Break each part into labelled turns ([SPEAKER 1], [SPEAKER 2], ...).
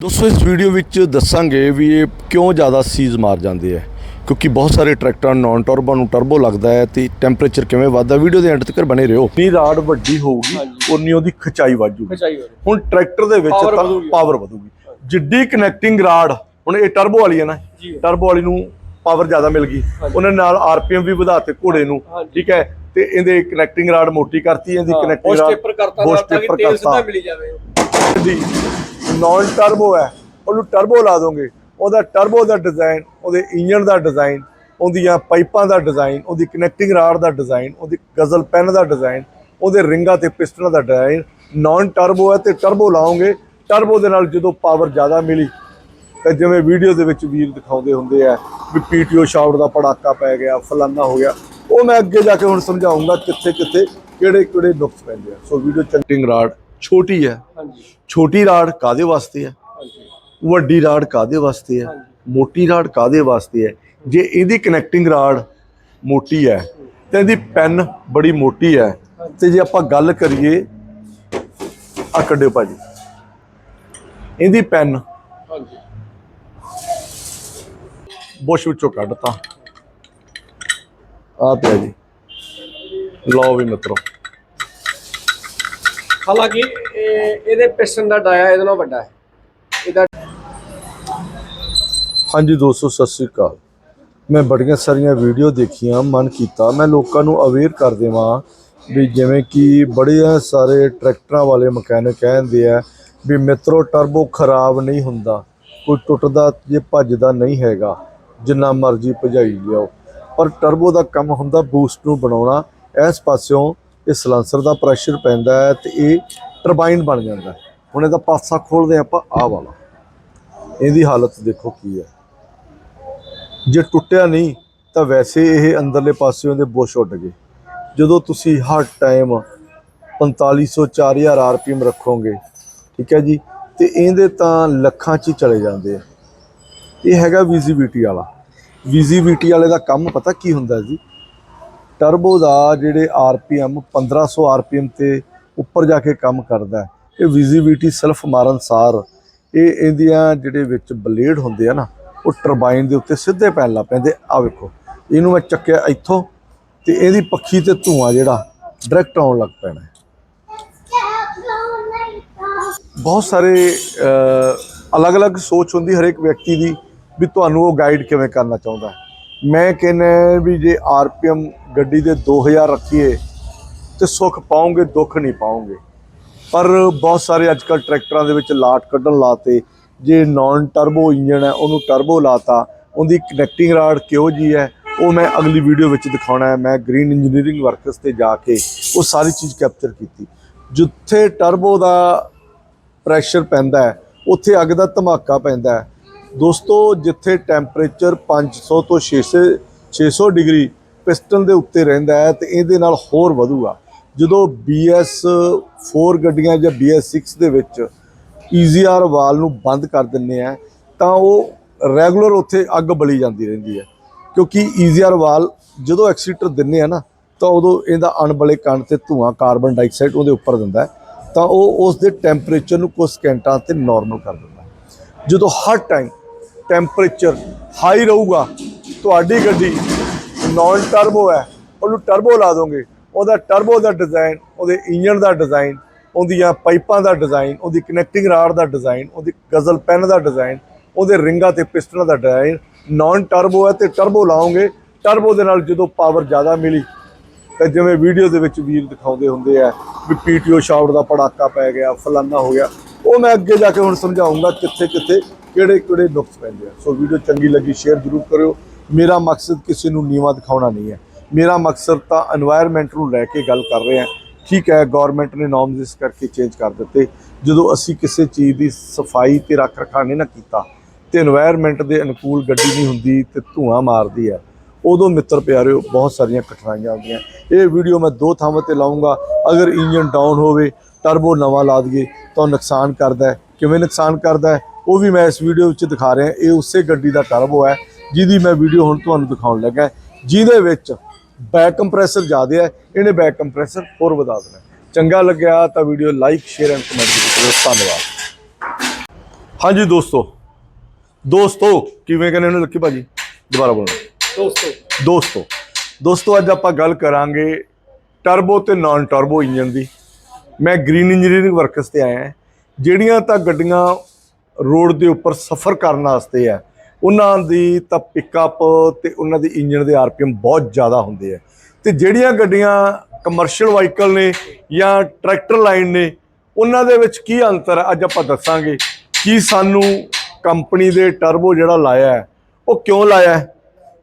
[SPEAKER 1] ਦੋਸਤੋ ਇਸ ਵੀਡੀਓ ਵਿੱਚ ਦੱਸਾਂਗੇ ਵੀ ਇਹ ਕਿਉਂ ਜ਼ਿਆਦਾ ਸੀਜ਼ ਮਾਰ ਜਾਂਦੇ ਆ ਕਿਉਂਕਿ ਬਹੁਤ ਸਾਰੇ ਟਰੈਕਟਰਾਂ ਨਾਨ ਟਰਬੋ ਨੂੰ ਟਰਬੋ ਲੱਗਦਾ ਹੈ ਤੇ ਟੈਂਪਰੇਚਰ ਕਿਵੇਂ ਵੱਧਦਾ ਵੀਡੀਓ ਦੇ ਐਂਡ ਤੱਕ ਬਣੇ ਰਹੋ। ਨੀ ਰਾਡ ਵੱਡੀ ਹੋਊਗੀ ਉਨੀ ਉਹਦੀ ਖਚਾਈ ਵੱਜੂਗੀ
[SPEAKER 2] ਖਚਾਈ ਹੋ
[SPEAKER 1] ਹੁਣ ਟਰੈਕਟਰ ਦੇ ਵਿੱਚ ਤਾਂ
[SPEAKER 2] ਵਧੂਗੀ।
[SPEAKER 1] ਪਾਵਰ ਵਧੂਗੀ। ਜਿੱਡੀ ਕਨੈਕਟਿੰਗ ਰਾਡ ਹੁਣ ਇਹ ਟਰਬੋ ਵਾਲੀ ਹੈ ਨਾ। ਟਰਬੋ ਵਾਲੀ ਨੂੰ ਪਾਵਰ ਜ਼ਿਆਦਾ ਮਿਲ ਗਈ। ਉਹਨਾਂ ਨਾਲ ਆਰਪੀਐਮ ਵੀ ਵਧਾਤੇ ਘੋੜੇ ਨੂੰ। ਠੀਕ ਹੈ ਤੇ ਇਹਦੇ ਕਨੈਕਟਿੰਗ ਰਾਡ ਮੋਟੀ ਕਰਤੀ ਇਹਦੀ ਕਨੈਕਟਿੰਗ ਰਾਡ
[SPEAKER 2] ਸਟੇਪਰ ਕਰਤਾ
[SPEAKER 1] ਉਹ
[SPEAKER 2] ਨਾਲ ਤਾਂ ਕਿ
[SPEAKER 1] stepper
[SPEAKER 2] ਤੇਲ ਸਿੱਧਾ
[SPEAKER 1] ਕਰਤਾ।
[SPEAKER 2] ਮਿਲੀ ਜਾਵੇ।
[SPEAKER 1] ਦੀ ਨਾਨ ਟਰਬੋ ਹੈ, ਉਹਨੂੰ ਟਰਬੋ ਲਾ ਦੋਗੇ। ਉਹਦਾ ਟਰਬੋ ਦਾ ਡਿਜ਼ਾਈਨ ਉਹਦੇ ਇੰਜਨ ਦਾ ਡਿਜ਼ਾਈਨ ਉਹਦੀਆਂ ਪਾਈਪਾਂ ਦਾ ਡਿਜ਼ਾਈਨ ਉਹਦੀ ਕਨੈਕਟਿੰਗ ਰਾਡ ਦਾ ਡਿਜ਼ਾਈਨ ਉਹਦੀ ਗਜ਼ਲ ਪੈਨ ਦਾ ਡਿਜ਼ਾਈਨ ਉਹਦੇ ਰਿੰਗਾਂ ਤੇ ਪਿਸਟਨਾਂ ਦਾ ਡਿਜ਼ਾਈਨ ਨਾਨ ਟਰਬੋ ਹੈ ਤੇ ਟਰਬੋ ਲਾਓਗੇ। ਟਰਬੋ ਦੇ ਨਾਲ ਜਦੋਂ ਪਾਵਰ ਜ਼ਿਆਦਾ ਮਿਲੀ, ਤਾਂ ਜਿਵੇਂ ਵੀਡੀਓ ਦੇ ਵਿੱਚ ਵੀਰ ਦਿਖਾਉਂਦੇ ਹੁੰਦੇ ਆ ਵੀ ਪੀਟੀਓ ਸ਼ਾਫਟ ਦਾ ਪੜਾਕਾ ਪੈ ਗਿਆ, ਫਲਾਨਾ ਹੋ ਗਿਆ। ਉਹ ਮੈਂ ਅੱਗੇ ਜਾ ਕੇ ਹੁਣ ਸਮਝਾਉਂਗਾ ਕਿੱਥੇ ਕਿੱਥੇ ਕਿਹੜੇ ਕਿਹੜੇ ਨੁਕਸ ਪੈਂਦੇ ਆ। ਸੋ ਵੀਡੀਓ ਚੰਟਿੰਗ ਰਾਡ ਛੋਟੀ ਹੈ।
[SPEAKER 2] ਹਾਂਜੀ।
[SPEAKER 1] ਛੋਟੀ ਰਾਡ ਕਾਦੇ ਵਾਸਤੇ ਹੈ?
[SPEAKER 2] ਹਾਂਜੀ।
[SPEAKER 1] ਵੱਡੀ ਰਾਡ ਕਾਦੇ ਵਾਸਤੇ ਹੈ? ਮੋਟੀ ਰਾਡ ਕਾਦੇ ਵਾਸਤੇ ਹੈ? ਜੇ ਇਹਦੀ ਕਨੈਕਟਿੰਗ ਰਾਡ ਮੋਟੀ ਹੈ ਤੇ ਇਹਦੀ ਪੈਨ ਬੜੀ ਮੋਟੀ ਹੈ। ਤੇ ਜੇ ਆਪਾਂ ਗੱਲ ਕਰੀਏ ਆ ਕੱਢਿਓ ਭਾਜੀ। ਇਹਦੀ ਪੈਨ
[SPEAKER 2] ਹਾਂਜੀ।
[SPEAKER 1] ਬੁਸ਼ ਵਿੱਚੋਂ ਕੱਢਤਾ। ਆ ਪਿਆ ਜੀ। ਲਓ ਵੀ ਮਿੱਤਰੋ।
[SPEAKER 2] ਹਾਲਾਂਕਿ ਇਹਦੇ ਪਿਸਟਨ ਦਾ ਡਾਇਆ ਇਹਦੇ ਨਾਲੋਂ ਵੱਡਾ ਹੈ। ਇਹਦਾ
[SPEAKER 1] ਹਾਂਜੀ ਦੋਸਤੋ, ਸਤਿ ਸ੍ਰੀ ਅਕਾਲ। ਮੈਂ ਬੜੀਆਂ ਸਾਰੀਆਂ ਵੀਡੀਓ ਦੇਖੀਆਂ, ਮਨ ਕੀਤਾ। ਮੈਂ ਲੋਕਾਂ ਨੂੰ ਅਵੇਅਰ ਕਰ ਦੇਵਾਂ ਵੀ ਜਿਵੇਂ ਕਿ ਬੜੇ ਸਾਰੇ ਟਰੈਕਟਰਾਂ ਵਾਲੇ ਮਕੈਨਿਕ ਕਹਿੰਦੇ ਆ ਵੀ ਮਿੱਤਰੋ ਟਰਬੋ ਖਰਾਬ ਨਹੀਂ ਹੁੰਦਾ। ਕੋਈ ਟੁੱਟਦਾ ਜੇ ਭੱਜਦਾ ਨਹੀਂ ਹੈਗਾ। ਜਿੰਨਾ ਮਰਜ਼ੀ ਭਜਾਈ ਜਾਓ। ਪਰ ਟਰਬੋ ਦਾ ਕੰਮ ਹੁੰਦਾ ਬੂਸਟ ਨੂੰ ਬਣਾਉਣਾ। ਇਸ ਪਾਸਿਓਂ ਇਹ ਸਲੈਂਸਰ ਦਾ ਪ੍ਰੈਸ਼ਰ ਪੈਂਦਾ ਹੈ ਤੇ ਇਹ ਟਰਬਾਈਨ ਬਣ ਜਾਂਦਾ ਹੁਣ ਇਹਦਾ ਪਾਸਾ ਖੋਲਦੇ ਆਪਾਂ, ਆਹ ਵਾਲਾ। ਇਹਦੀ ਹਾਲਤ ਦੇਖੋ ਕੀ ਹੈ। ਜੇ ਟੁੱਟਿਆ ਨਹੀਂ, ਤਾਂ ਵੈਸੇ ਇਹ ਅੰਦਰਲੇ ਪਾਸਿਓਂ ਦੇ ਬੁਸ਼ ਉੱਡ ਗਏ। ਜਦੋਂ ਤੁਸੀਂ ਹਰ ਟਾਈਮ 4500 4000 ਆਰਪੀਐਮ ਰੱਖੋਗੇ, ਠੀਕ ਹੈ ਜੀ, ਤੇ ਇਹਦੇ ਤਾਂ ਲੱਖਾਂ 'ਚ ਹੀ ਚਲੇ ਜਾਂਦੇ ਆ। ਇਹ ਹੈਗਾ ਵਿਜ਼ਿਬਿਲਟੀ ਵਾਲਾ। ਵਿਜ਼ਿਬਿਲਟੀ ਵਾਲੇ ਦਾ ਕੰਮ ਪਤਾ ਕੀ ਹੁੰਦਾ ਜੀ? ਟਰਬੋ ਦਾ ਜਿਹੜੇ ਆਰਪੀਐਮ 1500 ਆਰਪੀਐਮ ਤੇ ਉੱਪਰ ਜਾ ਕੇ ਕੰਮ ਕਰਦਾ ਇਹ ਵਿਜ਼ਿਬਿਲਟੀ ਸੈਲਫ ਮਾਰਨ ਸਾਰ, ਇਹ ਇਹਦੀਆਂ ਜਿਹੜੇ ਵਿੱਚ ਬਲੇਡ ਹੁੰਦੇ ਆ ਨਾ, ਉਹ ਟਰਬਾਈਨ ਦੇ ਉੱਤੇ ਸਿੱਧੇ ਪੈਣ ਲੱਗ ਪੈਂਦੇ। ਆ ਵੇਖੋ, ਇਹਨੂੰ ਮੈਂ ਚੱਕਿਆ ਇੱਥੋਂ ਤੇ ਇਹਦੀ ਪੱਖੀ ਤੇ ਧੂਆਂ ਜਿਹੜਾ ਡਾਇਰੈਕਟ ਆਉਣ ਲੱਗ ਪੈਣਾ ਬਹੁਤ ਸਾਰੇ ਅਲੱਗ-ਅਲੱਗ ਸੋਚ ਹੁੰਦੀ ਹਰੇਕ ਵਿਅਕਤੀ ਦੀ ਵੀ ਤੁਹਾਨੂੰ ਉਹ ਗਾਈਡ ਕਿਵੇਂ ਕਰਨਾ ਚਾਹੁੰਦਾ ਮੈਂ ਕਹਿੰਦਾ ਵੀ ਜੇ ਆਰਪੀਐਮ ਗੱਡੀ ਦੇ 2000 ਰੱਖੀਏ ਤੇ ਸੁੱਖ ਪਾਉਂਗੇ, ਦੁੱਖ ਨਹੀਂ ਪਾਉਂਗੇ। ਪਰ ਬਹੁਤ ਸਾਰੇ ਅੱਜ ਅੱਜਕੱਲ ਟਰੈਕਟਰਾਂ ਦੇ ਵਿੱਚ ਲਾਟ ਕੱਢਣ ਲਾਤੇ। ਜੇ ਨਾਨ ਟਰਬੋ ਇੰਜਨ ਹੈ, ਉਹਨੂੰ ਟਰਬੋ ਲਾਤਾ, ਉਹਦੀ ਕਨੈਕਟਿੰਗ ਰਾਡ ਕਿਹੋ ਜੀ ਹੈ, ਉਹ ਮੈਂ ਅਗਲੀ ਵੀਡੀਓ ਵਿੱਚ ਦਿਖਾਉਣਾ ਹੈ। ਮੈਂ ਗ੍ਰੀਨ ਇੰਜੀਨੀਅਰਿੰਗ ਵਰਕਸ ਤੇ ਜਾ ਕੇ ਉਹ ਸਾਰੀ ਚੀਜ਼ ਕੈਪਚਰ ਕੀਤੀ। ਜਿੱਥੇ ਟਰਬੋ ਦਾ ਪ੍ਰੈਸ਼ਰ ਪੈਂਦਾ ਹੈ, ਉੱਥੇ ਅੱਗ ਦਾ ਧਮਾਕਾ ਪੈਂਦਾ ਹੈ। ਦੋਸਤੋ, ਜਿੱਥੇ ਟੈਂਪਰੇਚਰ 500 ਤੋਂ 600 600 ਡਿਗਰੀ ਪਿਸਟਨ ਦੇ ਉੱਤੇ ਰਹਿੰਦਾ ਹੈ ਤੇ ਇਹਦੇ ਨਾਲ ਹੋਰ ਵਧੂਗਾ। ਜਦੋਂ BS 4 ਗੱਡੀਆਂ ਜਾਂ BS 6 ਦੇ ਵਿੱਚ EGR ਵਾਲ ਨੂੰ ਬੰਦ ਕਰ ਦਿੰਨੇ ਆ, ਤਾਂ ਉਹ ਰੈਗੂਲਰ ਉੱਥੇ ਅੱਗ ਬਲੀ ਜਾਂਦੀ ਰਹਿੰਦੀ ਹੈ। ਕਿਉਂਕਿ EGR ਵਾਲ ਜਦੋਂ ਐਕਸੀਟਰ ਦਿੰਨੇ ਆ ਨਾ, ਤਾਂ ਉਦੋਂ ਇਹਦਾ ਅਣਬਲੇ ਕਣ ਤੇ ਧੂਆਂ, ਕਾਰਬਨ ਡਾਈਆਕਸਾਈਡ ਉਹਦੇ ਉੱਪਰ ਦਿੰਦਾ ਤਾਂ ਉਹ ਉਸ ਦੇ ਟੈਂਪਰੇਚਰ ਨੂੰ ਕੁਝ ਸਕਿੰਟਾਂ ਤੇ ਨਾਰਮਲ ਕਰ ਦਿੰਦਾ ਜਦੋਂ ਹਰ ਟਾਈਮ ਟੈਂਪਰੇਚਰ ਹਾਈ ਰਹੂਗਾ, ਤੁਹਾਡੀ ਗੱਡੀ ਨਾਨ ਟਰਬੋ ਹੈ, ਉਹਨੂੰ ਟਰਬੋ ਲਾ ਦੋਗੇ। ਉਹਦਾ ਟਰਬੋ ਦਾ ਡਿਜ਼ਾਈਨ ਉਹਦੇ ਇੰਜਨ ਦਾ ਡਿਜ਼ਾਈਨ ਉਹਦੀਆਂ ਪਾਈਪਾਂ ਦਾ ਡਿਜ਼ਾਈਨ ਉਹਦੀ ਕਨੈਕਟਿੰਗ ਰਾਡ ਦਾ ਡਿਜ਼ਾਈਨ ਉਹਦੀ ਗਜ਼ਲ ਪੈਨ ਦਾ ਡਿਜ਼ਾਈਨ ਉਹਦੇ ਰਿੰਗਾਂ ਤੇ ਪਿਸਟਨਾਂ ਦਾ ਡਿਜ਼ਾਈਨ ਨਾਨ ਟਰਬੋ ਹੈ ਤੇ ਟਰਬੋ ਲਾਓਗੇ। ਟਰਬੋ ਦੇ ਨਾਲ ਜਦੋਂ ਪਾਵਰ ਜ਼ਿਆਦਾ ਮਿਲੀ, ਤੇ ਜਿਵੇਂ ਵੀਡੀਓ ਦੇ ਵਿੱਚ ਵੀਰ ਦਿਖਾਉਂਦੇ ਹੁੰਦੇ ਆ ਵੀ ਪੀਟੀਓ ਸ਼ਾਫਟ ਦਾ ਪੜਾਕਾ ਪੈ ਗਿਆ, ਫਲਾਨਾ ਹੋ ਗਿਆ। ਉਹ ਮੈਂ ਅੱਗੇ ਜਾ ਕੇ ਹੁਣ ਸਮਝਾਉਂਗਾ ਕਿੱਥੇ ਕਿੱਥੇ ਕਿਹੜੇ ਕਿਹੜੇ ਨੁਕਸ ਪੈਂਦੇ ਆ। ਸੋ ਵੀਡੀਓ ਚੰਗੀ ਲੱਗੀ ਸ਼ੇਅਰ ਜ਼ਰੂਰ ਕਰਿਓ। ਮੇਰਾ ਮਕਸਦ ਕਿਸੇ ਨੂੰ ਨੀਵਾ ਦਿਖਾਉਣਾ ਨਹੀਂ ਹੈ। ਮੇਰਾ ਮਕਸਦ ਤਾਂ এনवायरमेंट ਨੂੰ ਲੈ ਕੇ ਗੱਲ ਕਰ ਰਹੇ ਹਾਂ। ਠੀਕ ਹੈ ਗਵਰਨਮੈਂਟ ਨੇ ਨਾਰਮਸ ਇਸ ਕਰਕੇ ਚੇਂਜ ਕਰ ਦਿੱਤੇ। ਜਦੋਂ ਅਸੀਂ ਕਿਸੇ ਚੀਜ਼ ਦੀ ਸਫ਼ਾਈ ਤੇ ਰੱਖ ਰਖਾਅ ਨਹੀਂ ਨਾ ਕੀਤਾ, ਤੇ এনवायरमेंट ਦੇ ਅਨੁਕੂਲ ਗੱਡੀ ਨਹੀਂ ਹੁੰਦੀ ਤੇ ਧੂਆਂ ਮਾਰਦੀ ਹੈ, ਉਦੋਂ ਮਿੱਤਰ ਪਿਆਰਿਓ, ਬਹੁਤ ਸਾਰੀਆਂ ਕਠਿਨਾਈਆਂ ਆਉਂਦੀਆਂ। ਇਹ ਵੀਡੀਓ ਮੈਂ ਦੋ ਥਾਵਾਂ ਤੇ ਲਾਉਂਗਾ। ਅਗਰ ਇੰਜਨ ਡਾਊਨ ਹੋਵੇ ਟਰਬੋ ਨਵਾਂ ਲਾ ਦਈਏ, ਤਾਂ ਨੁਕਸਾਨ ਕਰਦਾ ਕਿਵੇਂ ਨੁਕਸਾਨ ਕਰਦਾ ਉਹ ਵੀ ਮੈਂ ਇਸ ਵੀਡੀਓ ਵਿੱਚ ਦਿਖਾ ਰਿਹਾ। ਇਹ ਉਸੇ ਗੱਡੀ ਦਾ ਟਰਬੋ ਹੈ ਜਿਹਦੀ ਮੈਂ ਵੀਡੀਓ ਹੁਣ ਤੁਹਾਨੂੰ ਦਿਖਾਉਣ ਲੱਗਾ ਜਿਹਦੇ ਵਿੱਚ ਬੈਕ ਕੰਪਰੈਸਰ ਜ਼ਿਆਦਾ ਹੈ ਇਹਨੇ ਬੈਕ ਕੰਪਰੈਸਰ ਹੋਰ ਵਧਾ ਦੇਣਾ। ਚੰਗਾ ਲੱਗਿਆ ਤਾਂ video like share and comment ਕਰੋ ਧੰਨਵਾਦ। ਹਾਂਜੀ ਦੋਸਤੋ ਦੋਸਤੋ ਕਿਵੇਂ ਕਹਿੰਦੇ ਨੇ ਲੱਕੀ ਭਾਜੀ? ਦੁਬਾਰਾ ਬੋਲੋ।
[SPEAKER 2] ਦੋਸਤੋ।
[SPEAKER 1] ਦੋਸਤੋ ਦੋਸਤੋ ਅੱਜ ਆਪਾਂ ਗੱਲ ਕਰਾਂਗੇ ਟਰਬੋ ਤੇ ਨਾਨ ਟਰਬੋ ਇੰਜਨ ਦੀ। ਮੈਂ ਗ੍ਰੀਨ ਇੰਜੀਨੀਅਰਿੰਗ ਵਰਕਸ ਤੇ ਆਇਆ ਜਿਹੜੀਆਂ ਤਾਂ ਗੱਡੀਆਂ ਰੋਡ ਦੇ ਉੱਪਰ ਸਫ਼ਰ ਕਰਨ ਵਾਸਤੇ ਆ ਉਹਨਾਂ ਦੀ ਤਾਂ ਪਿਕਅਪ ਤੇ ਉਹਨਾਂ ਦੇ ਇੰਜਨ ਦੇ ਆਰਪੀਐਮ ਬਹੁਤ ਜ਼ਿਆਦਾ ਹੁੰਦੇ ਆ। ਤੇ ਜਿਹੜੀਆਂ ਗੱਡੀਆਂ ਕਮਰਸ਼ੀਅਲ ਵਾਹੀਕਲ ਨੇ ਜਾਂ ਟਰੈਕਟਰ ਲਾਈਨ ਨੇ, ਉਹਨਾਂ ਦੇ ਵਿੱਚ ਕੀ ਅੰਤਰ ਹੈ ਅੱਜ ਆਪਾਂ ਦੱਸਾਂਗੇ। ਕੀ ਸਾਨੂੰ ਕੰਪਨੀ ਦੇ ਟਰਬੋ ਜਿਹੜਾ ਲਾਇਆ ਹੈ, ਉਹ ਕਿਉਂ ਲਾਇਆ ਹੈ?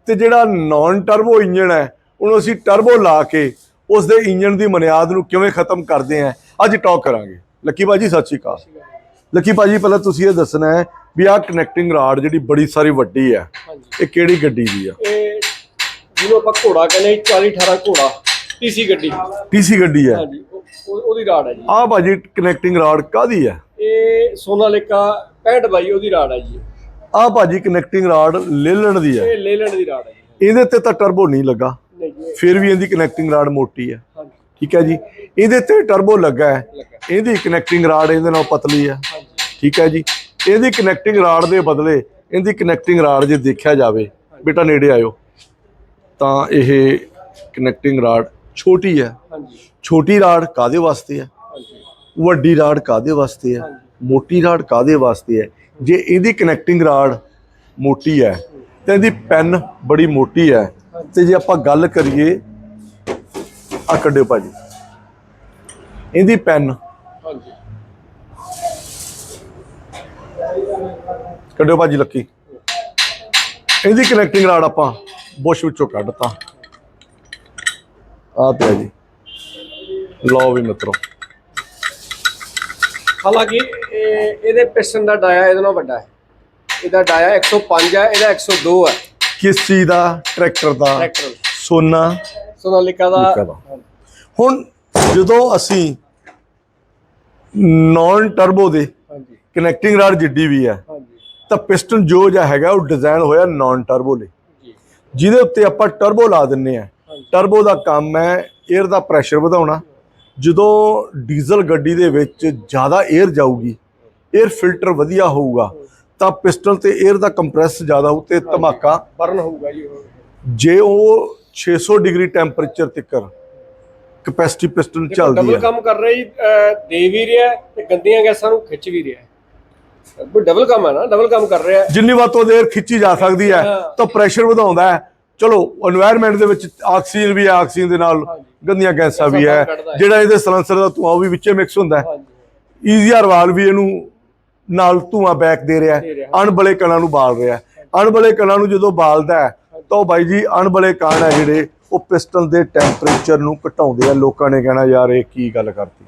[SPEAKER 1] ਤੇ ਜਿਹੜਾ ਨਾਨ ਟਰਬੋ ਇੰਜਨ ਹੈ, ਉਹਨੂੰ ਅਸੀਂ ਟਰਬੋ ਲਾ ਕੇ ਉਸ ਦੇ ਇੰਜਨ ਦੀ ਬੁਨਿਆਦ ਨੂੰ ਕਿਵੇਂ ਖਤਮ ਕਰਦੇ ਹਾਂ, ਅੱਜ ਟਾਕ ਕਰਾਂਗੇ। ਲੱਕੀ ਬਾਜੀ ਸਤਿ ਸ਼੍ਰੀ ਅਕਾਲ। ਲੱਕੀ ਭਾਜੀ, ਪਹਿਲਾਂ ਤੁਸੀਂ ਇਹ ਦੱਸਣਾ ਹੈ ਵੀ ਆਹ ਕਨੈਕਟਿੰਗ ਰਾਡ ਜਿਹੜੀ ਬੜੀ ਸਾਰੀ ਵੱਡੀ ਹੈ ਇਹ ਕਿਹੜੀ ਗੱਡੀ ਦੀ ਆ?
[SPEAKER 2] ਇਹ ਜਿਹਨੂੰ ਆਪਾਂ ਘੋੜਾ ਕਹਿੰਦੇ 40 18 ਘੋੜਾ ਟੀਸੀ ਗੱਡੀ।
[SPEAKER 1] ਟੀਸੀ ਗੱਡੀ ਹੈ।
[SPEAKER 2] ਹਾਂਜੀ ਉਹ- ਉਹ- ਉਹਦੀ ਰਾਡ ਹੈ ਜੀ।
[SPEAKER 1] ਆਹ ਭਾਜੀ ਕਨੈਕਟਿੰਗ ਰਾਡ ਕਾਦੀ ਹੈ?
[SPEAKER 2] ਇਹ ਸੋਨਾਲਿਕਾ 65 ਬਾਈ ਉਹਦੀ ਰਾਡ ਹੈ ਜੀ।
[SPEAKER 1] ਆਹ ਭਾਜੀ ਕਨੈਕਟਿੰਗ ਰਾਡ ਲੇਲਣ ਦੀ ਹੈ।
[SPEAKER 2] ਇਹ ਲੇਲੈਂਡ ਦੀ ਰਾਡ ਹੈ ਜੀ।
[SPEAKER 1] ਇਹਦੇ ਤੇ ਤਾਂ ਟਰਬੋ ਨਹੀਂ ਲੱਗਾ।
[SPEAKER 2] ਨਹੀਂ ਜੀ ਇਹ-
[SPEAKER 1] ਫਿਰ ਵੀ ਇਹਦੀ ਕਨੈਕਟਿੰਗ ਰਾਡ ਮੋਟੀ ਹੈ।
[SPEAKER 2] ਹਾਂਜੀ।
[SPEAKER 1] ਠੀਕ ਹੈ ਜੀ। ਇਹਦੇ ਤੇ ਟਰਬੋ ਲੱਗਾ ਹੈ।
[SPEAKER 2] ਲੱਗਾ।
[SPEAKER 1] ਇਹਦੀ ਕਨੈਕਟਿੰਗ ਰਾਡ ਇਹਦੇ ਨਾਲ ਪਤਲੀ ਹੈ।
[SPEAKER 2] ਹਾਂਜੀ।
[SPEAKER 1] ਠੀਕ ਹੈ ਜੀ। ਇਹਦੀ ਕਨੈਕਟਿੰਗ ਰਾਡ ਦੇ ਬਦਲੇ ਇਹਦੀ ਕਨੈਕਟਿੰਗ ਰਾਡ ਜੇ ਦੇਖਿਆ ਜਾਵੇ ਬੇਟਾ ਨੇੜੇ ਆਇਓ ਤਾਂ ਇਹ ਕਨੈਕਟਿੰਗ ਰਾਡ ਛੋਟੀ ਹੈ। ਛੋਟੀ ਰਾਡ ਕਾਦੇ ਵਾਸਤੇ ਹੈ? ਵੱਡੀ ਰਾਡ ਕਾਦੇ ਵਾਸਤੇ ਹੈ। ਮੋਟੀ ਰਾਡ ਕਾਦੇ ਵਾਸਤੇ ਹੈ? ਜੇ ਇਹਦੀ ਕਨੈਕਟਿੰਗ ਰਾਡ ਮੋਟੀ ਹੈ ਤਾਂ ਇਹਦੀ ਪੈਨ ਬੜੀ ਮੋਟੀ ਹੈ। ਤੇ ਜੇ ਆਪਾਂ ਗੱਲ ਕਰੀਏ ਆ ਕੱਢਿਓ ਭਾਜੀ। ਇਹਦੀ ਪੈਨ
[SPEAKER 2] ਹਾਂਜੀ।
[SPEAKER 1] ਕੱਢਿਓ ਭਾਜੀ ਲੱਕੀ। ਇਹਦੀ ਕਨੈਕਟਿੰਗ ਰਾਡ ਆਪਾਂ ਬੁਸ਼ ਵਿੱਚੋਂ ਕੱਢਤਾ ਆ ਪਿਆ ਜੀ। ਲਓ ਵੀ ਮਿੱਤਰੋ।
[SPEAKER 2] ਹਾਲਾਂਕਿ ਇਹ ਇਹਦੇ ਪਿਸਟਨ ਦਾ ਡਾਇਆ ਇਹਦੇ ਨਾਲੋਂ ਵੱਡਾ ਹੈ। ਇਹਦਾ ਡਾਇਆ 105 ਹੈ ਇਹਦਾ 102 ਹੈ।
[SPEAKER 1] ਕਿਸ ਚੀਜ਼ ਦਾ? ਟਰੈਕਟਰ ਦਾ।
[SPEAKER 2] ਟਰੈਕਟਰ।
[SPEAKER 1] ਸੋਨਾ।
[SPEAKER 2] ਸੋਨਾਲਿਕਾ ਦਾ।
[SPEAKER 1] ਹੁਣ ਜਦੋਂ ਅਸੀਂ ਨਾਨ ਟਰਬੋ ਦੇ
[SPEAKER 2] ਹਾਂਜੀ।
[SPEAKER 1] ਕਨੈਕਟਿੰਗ ਰਾਡ ਜਿੱਡੀ ਵੀ ਹੈ। ਤਾਂ ਪਿਸਟਨ ਜੋ ਜਿਹਾ ਹੈਗਾ ਉਹ ਡਿਜ਼ਾਈਨ ਹੋਇਆ ਨਾਨ ਟਰਬੋ ਲਈ। ਜਿਹਦੇ ਉੱਤੇ ਆਪਾਂ ਟਰਬੋ ਲਾ ਦਿੰਨੇ ਆ। ਟਰਬੋ ਦਾ ਕੰਮ ਹੈ 에ਅਰ ਦਾ ਪ੍ਰੈਸ਼ਰ ਵਧਾਉਣਾ। ਜਦੋਂ ਡੀਜ਼ਲ ਗੱਡੀ ਦੇ ਵਿੱਚ ਜ਼ਿਆਦਾ 에ਅਰ ਜਾਊਗੀ 에ਅਰ ਫਿਲਟਰ ਵਧੀਆ ਹੋਊਗਾ ਤਾਂ ਪਿਸਟਨ ਤੇ 에ਅਰ ਦਾ ਕੰਪਰੈਸ ਜ਼ਿਆਦਾ ਹੋਊ ਤੇ ਧਮਾਕਾ
[SPEAKER 2] ਬਰਨ ਹੋਊਗਾ ਜੀ
[SPEAKER 1] ਜੇ ਉਹ 600 ਡਿਗਰੀ ਟੈਂਪਰੇਚਰ ਤੱਕਰ ਕਪੈਸਿਟੀ ਪਿਸਟਨ ਚੱਲਦੀ ਹੈ।
[SPEAKER 2] ਕੰਮ ਕਰ ਰਹੀ ਦੇ ਵੀ ਰਿਹਾ ਤੇ ਗੰਦੀਆਂ ਗੈਸਾਂ ਨੂੰ ਖਿੱਚ ਵੀ ਰਿਹਾ। ਡਬਲ ਕੰਮ ਹੈ ਨਾ ਡਬਲ ਕੰਮ ਕਰ ਰਿਹਾ
[SPEAKER 1] ਜਿੰਨੀ ਵੱਧ ਦੇਰ ਖਿੱਚੀ ਜਾ ਸਕਦੀ ਹੈ ਤਾਂ ਪ੍ਰੈਸ਼ਰ ਵਧਾਉਂਦਾ ਹੈ। ਚਲੋ এনवायरमेंट ਦੇ ਵਿੱਚ ਆਕਸੀਜਨ ਵੀ ਹੈ ਆਕਸੀਜਨ ਦੇ ਨਾਲ ਗੰਦੀਆਂ ਗੈਸਾਂ ਵੀ ਹੈ। ਜਿਹੜਾ ਇਹਦੇ ਸਲਨਸਰ ਦਾ ਧੂਆਂ ਵੀ ਵਿੱਚੇ ਮਿਕਸ ਹੁੰਦਾ ਹੈ। ਈਜ਼ੀਆਰ ਵਾਲ ਵੀ ਇਹਨੂੰ ਨਾਲ ਧੂਆਂ ਬੈਕ ਦੇ ਰਿਹਾ ਹੈ। ਅਣਬਲੇ ਕਣਾਂ ਨੂੰ ਬਾਲ ਰਿਹਾ ਹੈ। ਅਣਬਲੇ ਕਣਾਂ ਨੂੰ ਜਦੋਂ ਬਾਲਦਾ ਹੈ ਤਾਂ ਬਾਈ ਜੀ ਅਣਬਲੇ ਕਣ ਹੈ ਜਿਹੜੇ ਉਹ ਪਿਸਟਨ ਦੇ ਟੈਂਪਰੇਚਰ ਨੂੰ ਘਟਾਉਂਦੇ ਆ। ਲੋਕਾਂ ਨੇ ਕਹਿਣਾ ਯਾਰ ਇਹ ਕੀ ਗੱਲ ਕਰਤੀ?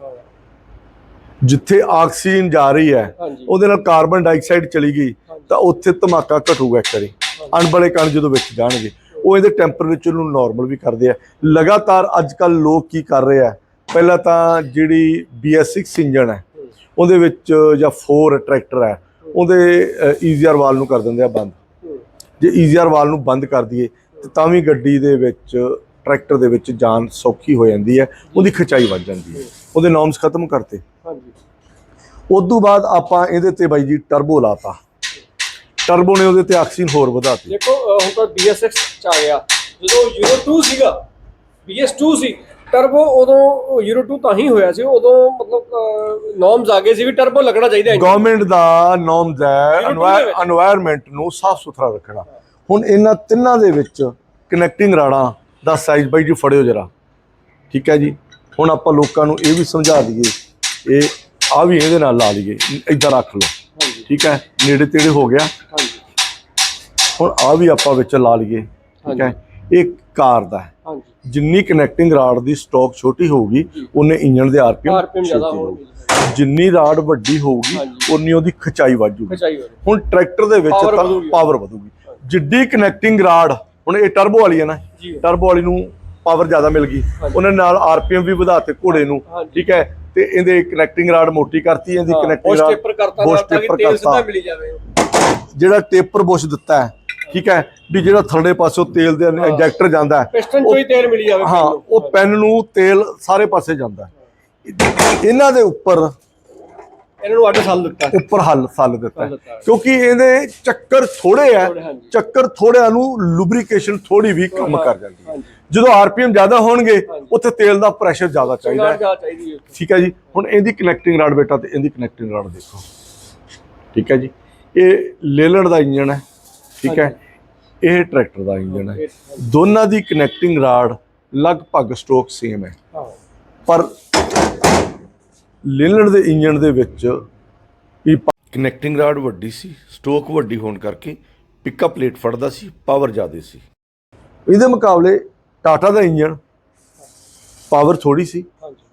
[SPEAKER 1] ਜਿੱਥੇ ਆਕਸੀਜਨ ਜਾ ਰਹੀ ਹੈ ਉਹਦੇ ਨਾਲ ਕਾਰਬਨ ਡਾਈਆਕਸਾਈਡ ਚਲੀ ਗਈ ਤਾਂ ਉੱਥੇ ਧਮਾਕਾ ਘਟੂਗਾ ਇੱਕ ਵਾਰੀ। ਅਣਬਲੇ ਕਣ ਜਦੋਂ ਵਿੱਚ ਜਾਣਗੇ ਉਹ ਇਹਦੇ ਟੈਂਪਰੇਚਰ ਨੂੰ ਨਾਰਮਲ ਵੀ ਕਰਦੇ ਆ। ਲਗਾਤਾਰ ਅੱਜ ਕੱਲ ਲੋਕ ਕੀ ਕਰ ਰਹੇ ਆ ਪਹਿਲਾਂ ਤਾਂ ਜਿਹੜੀ BS6 ਇੰਜਨ ਹੈ ਉਹਦੇ ਵਿੱਚ ਜਾਂ 4 ਟਰੈਕਟਰ ਹੈ ਉਹਦੇ ਈਜ਼ੀਆਰ ਵਾਲ ਨੂੰ ਕਰ ਦਿੰਦੇ ਆ ਬੰਦ। ਜੇ ਈਜ਼ੀਆਰ ਵਾਲ ਨੂੰ ਬੰਦ ਕਰ ਦਈਏ ਤਾਂ ਵੀ ਗੱਡੀ ਦੇ ਵਿੱਚ ਟਰੈਕਟਰ ਦੇ ਵਿੱਚ ਜਾਨ ਸੌਖੀ ਹੋ ਜਾਂਦੀ ਹੈ ਉਹਦੀ ਖਚਾਈ ਵੱਧ ਜਾਂਦੀ ਹੈ। ਉਹਦੇ ਨੋਰਮਸ ਖਤਮ ਕਰਤੇ।
[SPEAKER 2] ਹਾਂਜੀ।
[SPEAKER 1] ਉਸ ਤੋਂ ਬਾਅਦ ਆਪਾਂ ਇਹਦੇ ਤੇ ਬਾਈ ਜੀ ਟਰਬੋ ਲਾਤਾ। ਟਰਬੋ ਨੇ ਉਹਦੇ ਤੇ ਆਕਸੀਨ ਹੋਰ ਵਧਾਤੀ।
[SPEAKER 2] ਦੇਖੋ ਹੁਣ ਤਾਂ BS6 ਚ ਆ ਗਿਆ। ਜਦੋਂ ਯੂਰੋ 2 ਸੀਗਾ BS2 ਸੀ ਟਰਬੋ ਉਦੋਂ ਯੂਰੋ 2 ਤਾਂ ਹੀ ਹੋਇਆ ਸੀ। ਉਦੋਂ ਮਤਲਬ ਨੋਰਮਸ ਆ ਗਏ ਸੀ ਵੀ ਟਰਬੋ ਲੱਗਣਾ ਚਾਹੀਦਾ
[SPEAKER 1] ਗਵਰਨਮੈਂਟ ਦਾ ਨੋਰਮਸ ਸਾਫ਼ ਸੁਥਰਾ ਰੱਖਣਾ। ਹੁਣ ਇਹਨਾਂ ਤਿੰਨਾਂ ਦੇ ਵਿੱਚ ਕਨੈਕਟਿੰਗ ਰਾੜਾਂ ਦਾ ਸਾਈਜ਼ ਬਾਈ ਜੀ ਫੜਿਓ ਜਰਾ। ਠੀਕ ਹੈ ਜੀ? ਹੁਣ ਆਪਾਂ ਲੋਕਾਂ ਨੂੰ ਇਹ ਵੀ ਸਮਝਾ ਦਈਏ। ਇਹ ਆ ਵੀ ਇਹਦੇ ਨਾਲ ਲਾ ਲਈਏ। ਇੱਧਰ ਰੱਖ ਲਓ। ਠੀਕ ਹੈ? ਨੇੜੇ ਤੇੜੇ ਹੋ ਗਿਆ। ਹੁਣ ਆ ਵੀ ਆਪਾਂ ਵਿੱਚ ਲਾ ਲਈਏ। ਠੀਕ ਹੈ? ਇਹ ਕਾਰ ਦਾ ਹੈ। ਜਿੰਨੀ ਕਨੈਕਟਿੰਗ ਰਾਡ ਦੀ ਸਟਾਕ ਛੋਟੀ ਹੋਊਗੀ ਉਨੇ ਇੰਜਨ ਦੇ ਆਰਪੀਐਮ
[SPEAKER 2] ਜ਼ਿਆਦਾ ਹੋਣਗੇ
[SPEAKER 1] ਜਿੰਨੀ ਰਾਡ ਵੱਡੀ ਹੋਊਗੀ। ਉਨੀ ਉਹਦੀ ਖਿਚਾਈ
[SPEAKER 2] ਰਹੀ
[SPEAKER 1] ਹੁਣ ਟਰੈਕਟਰ ਦੇ ਵਿੱਚ ਤਾਂ
[SPEAKER 2] ਵਧੂਗੀ।
[SPEAKER 1] ਪਾਵਰ ਵਧੂਗੀ। ਜਿੱਡੀ ਕਨੈਕਟਿੰਗ ਰਾਡ ਹੁਣ ਇਹ ਟਰਬੋ ਵਾਲੀ ਹੈ ਨਾ ਟਰਬੋ ਵਾਲੀ ਨੂੰ ਪਾਵਰ ਜ਼ਿਆਦਾ ਮਿਲ ਗਈ। ਉਹਨਾਂ ਨਾਲ ਆਰਪੀਐਮ ਵੀ ਵਧਾਤੇ ਘੋੜੇ ਨੂੰ। ਠੀਕ ਹੈ? ਤੇ ਇਹਦੇ ਕਨੈਕਟਿੰਗ ਰਾਡ ਮੋਟੀ ਕਰਤੀ ਇਹਦੀ ਕਨੈਕਟਿੰਗ ਰਾਡ
[SPEAKER 2] ਟੇਪਰ ਕਰਤਾ ਤਾਂ ਕਿ ਤੇਲ ਸਿੱਧਾ
[SPEAKER 1] ਕਰਤਾ।
[SPEAKER 2] ਮਿਲੀ ਜਾਵੇ
[SPEAKER 1] ਜਿਹੜਾ ਟੇਪਰ ਬੁਸ਼ ਦਿੱਤਾ ਹੈ ਠੀਕ ਹੈ? ਵੀ ਜਿਹੜਾ ਥੱਲੇ ਪਾਸੋਂ ਤੇਲ ਦੇ ਇੰਜੈਕਟਰ ਜਾਂਦਾ ਹੈ।
[SPEAKER 2] ਪਿਸਟਨ ਚੋਂ ਹੀ ਤੇਲ ਮਿਲੀ ਜਾਵੇ
[SPEAKER 1] ਹਾਂ ਉਹ ਪੈਨ ਨੂੰ ਤੇਲ ਸਾਰੇ ਪਾਸੇ ਜਾਂਦਾ। ਇਹਨਾਂ ਦੇ ਉੱਪਰ
[SPEAKER 2] ਇਹਨਾਂ ਨੂੰ ਅੱਡ ਸਾਲ ਦਿੱਤਾ
[SPEAKER 1] ਉੱਪਰ ਹੱਲ ਸੱਲ ਦਿੱਤਾ। ਕਿਉਂਕਿ ਇਹਦੇ ਚੱਕਰ ਥੋੜੇ ਆ। ਚੱਕਰ ਥੋੜਿਆਂ ਨੂੰ ਲੁਬਰੀਕੇਸ਼ਨ ਥੋੜੀ ਵੀ ਕੰਮ ਕਰ ਜਾਂਦੀ ਹੈ। ਜਦੋਂ ਆਰਪੀਐਮ ਜ਼ਿਆਦਾ ਹੋਣਗੇ। ਉੱਥੇ ਤੇਲ ਦਾ ਪ੍ਰੈਸ਼ਰ ਜ਼ਿਆਦਾ ਚਾਹੀਦਾ ਹੈ। ਠੀਕ ਹੈ ਜੀ। ਹੁਣ ਇਹਦੀ ਕਨੈਕਟਿੰਗ ਰਾਡ ਬੇਟਾ ਤੇ ਇਹਦੀ ਕਨੈਕਟਿੰਗ ਰਾਡ ਦੇਖੋ। ਠੀਕ ਹੈ ਜੀ। ਇਹ ਲੇਲੜ ਦਾ ਇੰਜਨ ਹੈ। ਠੀਕ ਹੈ। ਇਹ ਟਰੈਕਟਰ ਦਾ ਇੰਜਨ ਹੈ। ਦੋਨਾਂ ਦੀ ਕਨੈਕਟਿੰਗ ਰਾਡ ਲਗਭਗ ਸਟ੍ਰੋਕ ਸੇਮ ਹਾਂ। ਪਰ ਲੇਲੜ ਦੇ ਇੰਜਨ ਦੇ ਵਿੱਚ ਵੀ ਕਨੈਕਟਿੰਗ ਰਾਡ ਵੱਡੀ ਸੀ ਸਟ੍ਰੋਕ ਵੱਡੀ ਹੋਣ ਕਰਕੇ ਪਿਕਅਪ ਪਲੇਟ ਫੜਦਾ ਸੀ ਪਾਵਰ ਜ਼ਿਆਦਾ ਸੀ। ਇਹਦੇ ਮੁਕਾਬਲੇ ਟਾਟਾ ਦਾ ਇੰਜਨ ਪਾਵਰ ਥੋੜੀ ਸੀ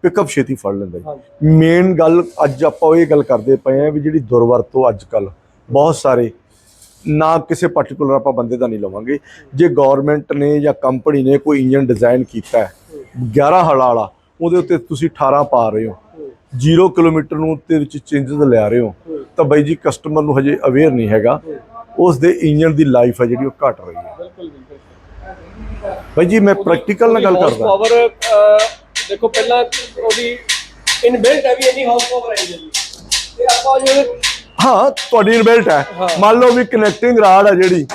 [SPEAKER 1] ਪਿਕਅਪ ਛੇਤੀ ਫੜ ਲੈਂਦਾ ਜੀ। ਮੇਨ ਗੱਲ ਅੱਜ ਆਪਾਂ ਇਹ ਗੱਲ ਕਰਦੇ ਪਏ ਆ ਵੀ ਜਿਹੜੀ ਦੁਰਵਰਤੋਂ ਅੱਜ ਕੱਲ ਬਹੁਤ ਸਾਰੇ ਨਾ ਕਿਸੇ ਪਾਰਟਿਕੂਲਰ ਆਪਾਂ ਬੰਦੇ ਦਾ ਨਹੀਂ ਲਵਾਂਗੇ। ਜੇ ਗਵਰਨਮੈਂਟ ਨੇ ਜਾਂ ਕੰਪਨੀ ਨੇ ਕੋਈ ਇੰਜਨ ਡਿਜ਼ਾਈਨ ਕੀਤਾ ਹੈ 11 ਹਲਾ ਵਾਲਾ ਉਹਦੇ ਉੱਤੇ ਤੁਸੀਂ 18 ਪਾ ਰਹੇ ਹੋ। 0 ਕਿਲੋਮੀਟਰ ਨੂੰ ਉੱਤੇ ਵਿੱਚ ਚੇਂਜਸ ਲਿਆ ਰਹੇ ਹੋ ਤਾਂ ਬਾਈ ਜੀ ਕਸਟਮਰ ਨੂੰ ਹਜੇ ਅਵੇਅਰ ਨਹੀਂ ਹੈਗਾ। ਉਸ ਦੇ ਇੰਜਨ ਦੀ ਲਾਈਫ ਹੈ ਜਿਹੜੀ ਉਹ ਘਟ ਰਹੀ ਹੈ।
[SPEAKER 2] ਬਿਲਕੁਲ ਬਿਲਕੁਲ।
[SPEAKER 1] ਬਾਈ ਜੀ ਮੈਂ ਪ੍ਰੈਕਟੀਕਲ ਨਾਲ ਗੱਲ ਕਰਦਾ।
[SPEAKER 2] ਪਾਵਰ ਦੇਖੋ ਪਹਿਲਾਂ ਉਹਦੀ ਇਨਬਿਲਟ ਹੈ ਵੀ ਇੰਨੀ ਹਾਊਸ ਪਾਵਰ ਤੇ ਆਪਾਂ ਜਿਹੜੇ
[SPEAKER 1] ਹਾਂ ਤੁਹਾਡੀ ਇਨਬਿਲਟ ਹੈ।
[SPEAKER 2] ਹਾਂ।
[SPEAKER 1] ਮੰਨ ਲਓ ਵੀ ਕਨੈਕਟਿੰਗ ਰਾਡ ਹੈ ਜਿਹੜੀ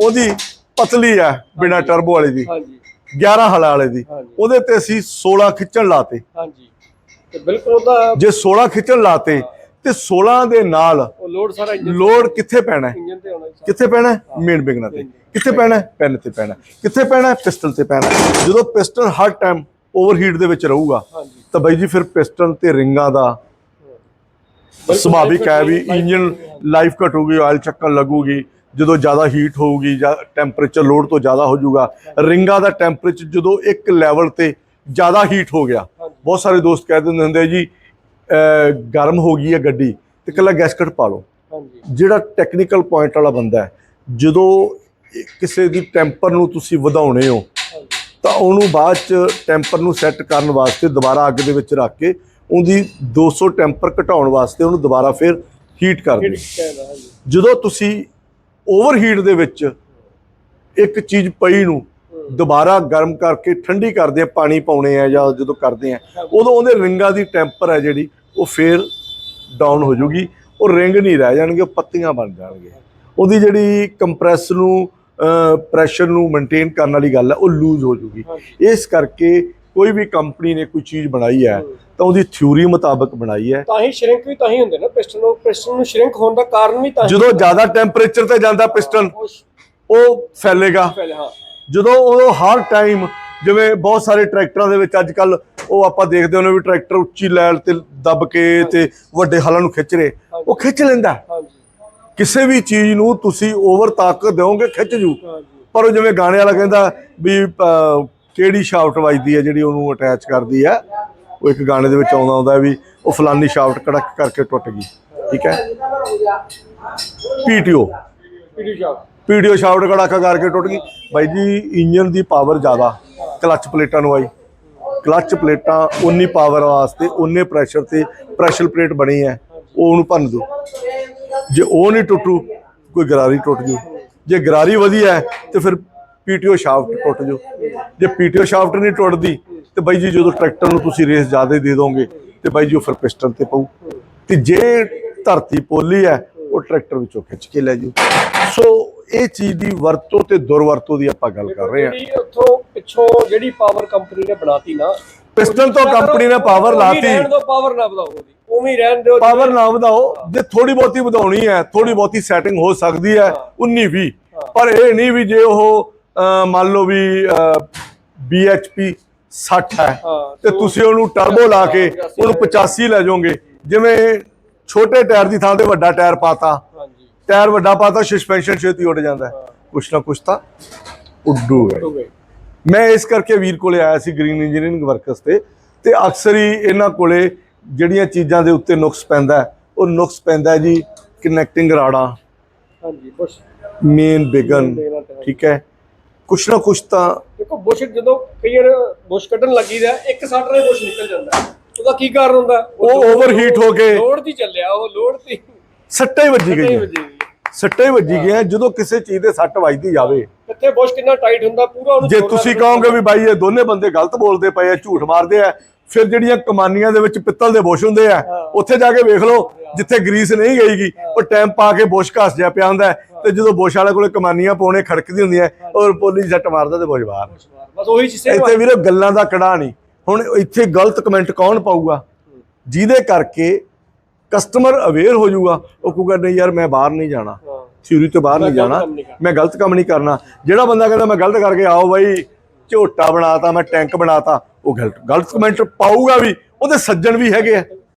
[SPEAKER 1] ਉਹਦੀ ਪਤਲੀ ਹੈ ਬਿਨਾ ਟਰਬੋ ਵਾਲੀ ਦੀ।
[SPEAKER 2] ਹਾਂਜੀ।
[SPEAKER 1] 11 ਹਲਾ ਵਾਲੇ ਦੀ। ਉਹਦੇ ਤੇ ਅਸੀਂ 16 ਖਿੱਚਣ ਲਾਤੇ।
[SPEAKER 2] ਹਾਂਜੀ। ਤੇ ਬਿਲਕੁਲ ਉਹਦਾ
[SPEAKER 1] ਜੇ 16 ਖਿੱਚਣ ਲਾਤੇ ਤੇ 16 ਦੇ ਨਾਲ
[SPEAKER 2] ਲੋਡ ਸਾਰਾ ਇੰਜਨ
[SPEAKER 1] ਲੋਡ ਕਿੱਥੇ ਪੈਣਾ ਹੈ?
[SPEAKER 2] ਇੰਜਨ ਤੇ ਆਉਣਾ
[SPEAKER 1] ਕਿੱਥੇ ਪੈਣਾ ਹੈ? ਮੇਨ ਬਿਗਨਾ ਤੇ। ਕਿੱਥੇ ਪੈਣਾ ਹੈ? ਪੈਨ ਤੇ ਪੈਣਾ। ਕਿੱਥੇ ਪੈਣਾ ਹੈ? ਪਿਸਟਨ ਤੇ ਪੈਣਾ। ਜਦੋਂ ਪਿਸਟਨ ਹਰ ਟਾਈਮ ਓਵਰਹੀਟ ਦੇ ਵਿੱਚ ਰਹੂਗਾ ਤਾਂ ਬਾਈ ਜੀ ਫਿਰ ਪਿਸਟਨ ਤੇ ਰਿੰਗਾਂ ਦਾ ਸੁਭਾਵਿਕ ਹੈ ਵੀ ਇੰਜਨ ਲਾਈਫ ਘਟੂਗੀ ਆਇਲ ਚੱਕਣ ਲੱਗੂਗੀ ਜਦੋਂ ਜ਼ਿਆਦਾ ਹੀਟ ਹੋਊਗੀ ਜਾਂ ਟੈਂਪਰੇਚਰ ਲੋਡ ਤੋਂ ਜ਼ਿਆਦਾ ਹੋ ਜਾਊਗਾ ਰਿੰਗਾਂ ਦਾ ਟੈਂਪਰੇਚਰ ਜਦੋਂ ਇੱਕ ਲੈਵਲ ਤੇ ਜ਼ਿਆਦਾ ਹੀਟ ਹੋ ਗਿਆ। ਬਹੁਤ ਸਾਰੇ ਦੋਸਤ ਕਹਿ ਦਿੰਦੇ ਹੁੰਦੇ ਜੀ ਗਰਮ ਹੋ ਗਈ ਹੈ ਗੱਡੀ ਤੇ ਇਕੱਲਾ ਗੈਸਕਟ ਪਾ ਲਓ। ਜਿਹੜਾ ਟੈਕਨੀਕਲ ਪੁਆਇੰਟ ਵਾਲਾ ਬੰਦਾ ਹੈ ਜਦੋਂ ਕਿਸੇ ਦੀ ਟੈਂਪਰ ਨੂੰ ਤੁਸੀਂ ਵਧਾਉਣੇ ਹੋ ਤਾਂ ਉਹਨੂੰ ਬਾਅਦ ਚ ਟੈਂਪਰ ਨੂੰ ਸੈੱਟ ਕਰਨ ਵਾਸਤੇ ਦੁਬਾਰਾ ਅੱਗ ਦੇ ਵਿੱਚ ਰੱਖ ਕੇ ਉਹਦੀ 200 ਟੈਂਪਰ ਘਟਾਉਣ ਵਾਸਤੇ ਉਹਨੂੰ ਦੁਬਾਰਾ ਫਿਰ ਹੀਟ ਕਰ ਦਿਓ
[SPEAKER 2] ਹਿੱਟ
[SPEAKER 1] ਜਦੋਂ ਤੁਸੀਂ ਓਵਰਹੀਟ ਦੇ ਵਿੱਚ ਇੱਕ ਚੀਜ਼ ਪਈ ਨੂੰ ਦੁਬਾਰਾ ਗਰਮ ਕਰਕੇ ਠੰਡੀ ਕਰਦੇ ਆ ਪਾਣੀ ਪਾਉਣੇ ਆ ਜਾਂ ਜਦੋਂ ਕਰਦੇ ਆ ਉਦੋਂ ਉਹਦੇ ਰਿੰਗਾਂ ਦੀ ਟੈਂਪਰ ਹੈ ਜਿਹੜੀ ਉਹ ਫੇਰ ਡਾਊਨ ਹੋ ਜੂਗੀ ਉਹ ਰਿੰਗ ਨਹੀਂ ਰਹਿ ਜਾਣਗੇ ਉਹ ਪੱਤੀਆਂ ਬਣ ਜਾਣਗੇ। ਉਹਦੀ ਜਿਹੜੀ ਕੰਪਰੈਸ ਨੂੰ ਪ੍ਰੈਸ਼ਰ ਨੂੰ ਮੇਨਟੇਨ ਕਰਨ ਵਾਲੀ ਗੱਲ ਹੈ ਉਹ ਲੂਜ਼ ਹੋ ਜੂਗੀ। ਇਸ ਕਰਕੇ ਕੋਈ ਵੀ ਕੰਪਨੀ ਨੇ ਕੋਈ ਚੀਜ਼ ਬਣਾਈ ਹੈ। ਤਾਂ ਉਹਦੀ ਥਿਊਰੀ ਮੁਤਾਬਕ ਬਣਾਈ ਹੈ
[SPEAKER 2] ਤਾਂ ਹੀ ਸ਼ਰਿੰਕ ਵੀ ਤਾਂ ਹੀ ਹੁੰਦੇ ਨਾ ਪਿਸਟਨ ਨੂੰ ਪਿਸਟਨ ਨੂੰ ਸ਼ਰਿੰਕ ਹੋਣ ਦਾ ਕਾਰਨ ਵੀ ਤਾਂ
[SPEAKER 1] ਜਦੋਂ ਜ਼ਿਆਦਾ ਟੈਂਪਰੇਚਰ ਤੇ ਜਾਂਦਾ ਪਿਸਟਨ
[SPEAKER 2] ਉਹ
[SPEAKER 1] ਫੈਲੇਗਾ। ਜਦੋਂ ਉਹ ਹਰ ਟਾਈਮ ਜਿਵੇਂ ਬਹੁਤ ਸਾਰੇ ਟਰੈਕਟਰਾਂ ਦੇ ਵਿੱਚ ਅੱਜ ਕੱਲ ਉਹ ਆਪਾਂ ਦੇਖਦੇ ਹੁੰਦੇ ਵੀ ਟਰੈਕਟਰ ਉੱਚੀ ਲੈਲ ਤੇ ਦੱਬ ਕੇ ਤੇ ਵੱਡੇ ਹਲਾਂ ਨੂੰ ਖਿੱਚ ਰਹੇ। ਉਹ ਖਿੱਚ ਲੈਂਦਾ। ਕਿਸੇ ਵੀ ਚੀਜ਼ ਨੂੰ ਤੁਸੀਂ ਓਵਰ ਤਾਕਤ ਦਿਓਗੇ ਖਿੱਚ ਜੂ। ਪਰ ਉਹ ਜਿਵੇਂ ਗਾਣੇ ਵਾਲਾ ਕਹਿੰਦਾ ਵੀ ਕਿਹੜੀ ਸ਼ਾਫਟ ਵੱਜਦੀ ਹੈ ਜਿਹੜੀ ਉਹਨੂੰ ਅਟੈਚ ਕਰਦੀ ਹੈ? ਉਹ ਇੱਕ ਗਾਣੇ ਦੇ ਵਿੱਚ ਆਉਂਦਾ ਆਉਂਦਾ ਵੀ ਉਹ ਫਲਾਨੀ ਸ਼ਾਫਟ ਕੜਕ ਕਰਕੇ ਟੁੱਟ ਗਈ। ਠੀਕ ਹੈ? PTO
[SPEAKER 2] PD shop
[SPEAKER 1] PDO shaft Karaka ਕਰਕੇ ਟੁੱਟ ਗਈ। ਬਾਈ ਜੀ ਇੰਜਨ ਦੀ ਪਾਵਰ ਜ਼ਿਆਦਾ। ਕਲੱਚ ਪਲੇਟਾਂ ਨੂੰ ਆਈ। ਕਲੱਚ ਪਲੇਟਾਂ ਉਨੀ ਪਾਵਰ ਵਾਸਤੇ ਉਨੇ ਪ੍ਰੈਸ਼ਰ ਤੇ ਪ੍ਰੈਸ਼ਰ ਪਲੇਟ ਬਣੀ ਹੈ। ਉਹ ਉਹਨੂੰ ਭੰਨ ਦੋ ਜੇ ਉਹ ਨਹੀਂ ਟੁੱਟੂ, ਕੋਈ ਗਰਾਰੀ ਟੁੱਟ ਜੂ। ਜੇ ਗਰਾਰੀ ਵਧੀਆ ਹੈ, ਤੇ ਫਿਰ ਪੀਟੀਓ ਸ਼ਾਫਟ ਟੁੱਟ ਜੂ। ਜੇ ਪੀਟੀਓ ਸ਼ਾਫਟ ਨਹੀਂ ਟੁੱਟਦੀ, ਤੇ ਬਾਈ ਜੀ, ਜਦੋਂ ਟਰੈਕਟਰ ਨੂੰ ਤੁਸੀਂ ਰੇਸ ਜ਼ਿਆਦਾ ਦੇ ਦੋਗੇ, ਤੇ ਬਾਈ ਜੀ, ਉਹ ਫਿਰ ਪਿਸਟਨ ਤੇ ਪਊ। ਤੇ ਜੇ ਧਰਤੀ ਪੋਲੀ ਹੈ, ਉਹ ਟਰੈਕਟਰ ਵਿੱਚੋਂ ਖਿੱਚ ਕੇ ਲੈ ਜੂ। ਸੋ ਇਹ ਚੀਜ਼ ਦੀ ਵਰਤੋਂ ਤੇ ਦੁਰਵਰਤੋਂ ਦੀ ਆਪਾਂ ਗੱਲ ਕਰ ਰਹੇ ਹਾਂ।
[SPEAKER 2] ਜਿਹੜੀ ਉੱਥੋਂ ਪਿੱਛੋਂ ਜਿਹੜੀ ਪਾਵਰ ਕੰਪਨੀ ਨੇ ਬਣਾਤੀ ਨਾ
[SPEAKER 1] ਪਿਸਟਨ ਤੋਂ ਕੰਪਨੀ ਨੇ ਪਾਵਰ ਲਾਤੀ।
[SPEAKER 2] ਰਹਿਣ ਪਾਵਰ ਨਾ ਵਧਾਓ ਉਹਦੀ। ਉਵੇਂ ਹੀ ਰਹਿਣ ਦਿਓ
[SPEAKER 1] ਪਾਵਰ ਨਾ ਵਧਾਓ ਜੇ ਥੋੜੀ ਬਹੁਤੀ ਵਧਾਉਣੀ ਹੈ ਥੋੜੀ ਬਹੁਤੀ ਸੈਟਿੰਗ ਹੋ ਸਕਦੀ ਹੈ 19 20 ਪਰ ਇਹ ਨਹੀਂ ਵੀ ਜੇ ਉਹ ਮੰਨ ਲਓ ਵੀ BHP 60 ਹੈ ਤੇ ਤੁਸੀਂ ਉਹਨੂੰ ਟਰਬੋ ਲਾ ਕੇ ਉਹਨੂੰ 85 ਲੈ ਜਾਓਗੇ। ਜਿਵੇਂ ਛੋਟੇ ਟਾਇਰ ਦੀ ਥਾਂ ਤੇ ਵੱਡਾ ਟਾਇਰ ਪਾਤਾ ਟਾਇਰ ਵੱਡਾ ਪਾਤਾ ਸਸਪੈਂਸ਼ਨ ਛੇਤੀ ਉੱਡ ਜਾਂਦਾ। ਕੁਛ ਨਾ ਕੁਛ ਤਾਂ ਉੱਡੂਗਾ ਮੈਂ ਇਸ ਕਰਕੇ ਵੀਰ ਕੋਲੇ ਆਇਆ ਸੀ ਗ੍ਰੀਨ ਇੰਜੀਨੀਅਰਿੰਗ ਵਰਕਰਸ ਤੇ ਤੇ ਅਕਸਰ ਹੀ ਇਹਨਾਂ ਕੋਲੇ ਜਿਹੜੀਆਂ ਚੀਜ਼ਾਂ ਦੇ ਉੱਤੇ ਨੁਕਸ ਪੈਂਦਾ ਉਹ ਨੁਕਸ ਪੈਂਦਾ ਜੀ ਕਨੈਕਟਿੰਗ ਰਾੜਾਂ।
[SPEAKER 2] ਹਾਂਜੀ ਬੁਸ਼।
[SPEAKER 1] ਮੇਨ ਬਿਗਨ ਠੀਕ ਹੈ। ਕੁਛ ਨਾ ਕੁਛ ਤਾਂ
[SPEAKER 2] ਦੇਖੋ ਬੁਸ਼ ਜਦੋਂ ਕਈ ਵਾਰ ਬੁਸ਼ ਕੱਢਣ ਲੱਗੀ ਦਾ ਇੱਕ ਸੱਟ ਨਾਲ ਬੁਸ਼ ਨਿਕਲ ਜਾਂਦਾ। ਉਹਦਾ ਕੀ ਕਾਰਨ ਹੁੰਦਾ?
[SPEAKER 1] ਉਹ overheat ਹੋ ਕੇ-
[SPEAKER 2] ਲੋਡ ਦੀ ਚੱਲਿਆ ਉਹ ਲੋਡ ਦੀ
[SPEAKER 1] ਸੱਟੇ ਵੱਜੀ ਗਈ ਸੱਟੇ ਵੱਜੀ ਗਏ। ਜਦੋਂ ਕਿਸੇ ਚੀਜ਼ ਦੇ ਸੱਟ ਵੱਜਦੀ ਜਾਵੇ।
[SPEAKER 2] ਕਿੱਥੇ ਬੁਸ਼ ਕਿੰਨਾ ਟਾਈਟ ਹੁੰਦਾ ਪੂਰਾ ਉਹਨੂੰ
[SPEAKER 1] ਜੇ ਤੁਸੀਂ। ਕਹੋਗੇ ਵੀ ਬਾਈ ਇਹ ਦੋਨੇ ਬੰਦੇ ਗਲਤ ਬੋਲਦੇ ਪਏ ਆ ਝੂਠ ਮਾਰਦੇ ਆ ਫਿਰ ਜਿਹੜੀਆਂ ਕਮਾਨੀਆਂ ਦੇ ਵਿੱਚ ਪਿੱਤਲ ਦੇ ਬੁਸ਼ ਹੁੰਦੇ ਆ ਉੱਥੇ ਜਾ ਕੇ ਵੇਖ ਲਓ ਜਿੱਥੇ ਗਰੀਸ ਨਹੀਂ ਗਈਗੀ ਉਹ ਟਾਈਮ ਪਾ ਕੇ ਬੁਸ਼ ਘਸ ਜਿਹਾ ਪਿਆ ਹੁੰਦਾ ਤੇ ਜਦੋਂ ਬੁਸ਼ ਵਾਲੇ ਕੋਲੇ ਕਮਾਨੀਆਂ ਪਾਉਣੇ ਖੜਕਦੀ ਹੁੰਦੀਆਂ ਔਰ ਪੋਲੀ ਜੱਟ ਮਾਰਦਾ ਤੇ ਬੁਸ਼ ਬਾਹਰ
[SPEAKER 2] ਬਸ ਉਹੀ ਚੀਜ਼
[SPEAKER 1] ਇੱਥੇ ਵੀਰੇ ਗੱਲਾਂ ਦਾ ਕੜਾ ਨਹੀਂ। ਹੁਣ ਇੱਥੇ ਗਲਤ ਕਮੈਂਟ ਕੌਣ ਪਾਊਗਾ? ਜਿਹਦੇ ਕਰਕੇ ਕਸਟਮਰ ਅਵੇਅਰ ਹੋ ਜਾਊਗਾ ਉਹ ਕਹੂਗਾ ਨਹੀਂ ਯਾਰ ਮੈਂ ਬਾਹਰ ਨਹੀਂ ਜਾਣਾ। ਥਿਊਰੀ ਤੋਂ ਬਾਹਰ ਨਹੀਂ ਜਾਣਾ। ਮੈਂ ਗਲਤ ਕੰਮ ਨਹੀਂ ਕਰਨਾ। ਜਿਹੜਾ ਬੰਦਾ ਕਹਿੰਦਾ ਮੈਂ ਗਲਤ ਕਰਕੇ ਆਓ ਬਾਈ ਝੋਟਾ ਬਣਾਤਾ ਮੈਂ ਟੈਂਕ ਬਣਾਤਾ ਉਹ ਗਲਤ। ਗਲਤ ਕਮੈਂਟ ਪਾਊਗਾ ਵੀ ਉਹਦੇ ਸੱਜਣ ਵੀ ਹੈਗੇ ਆ।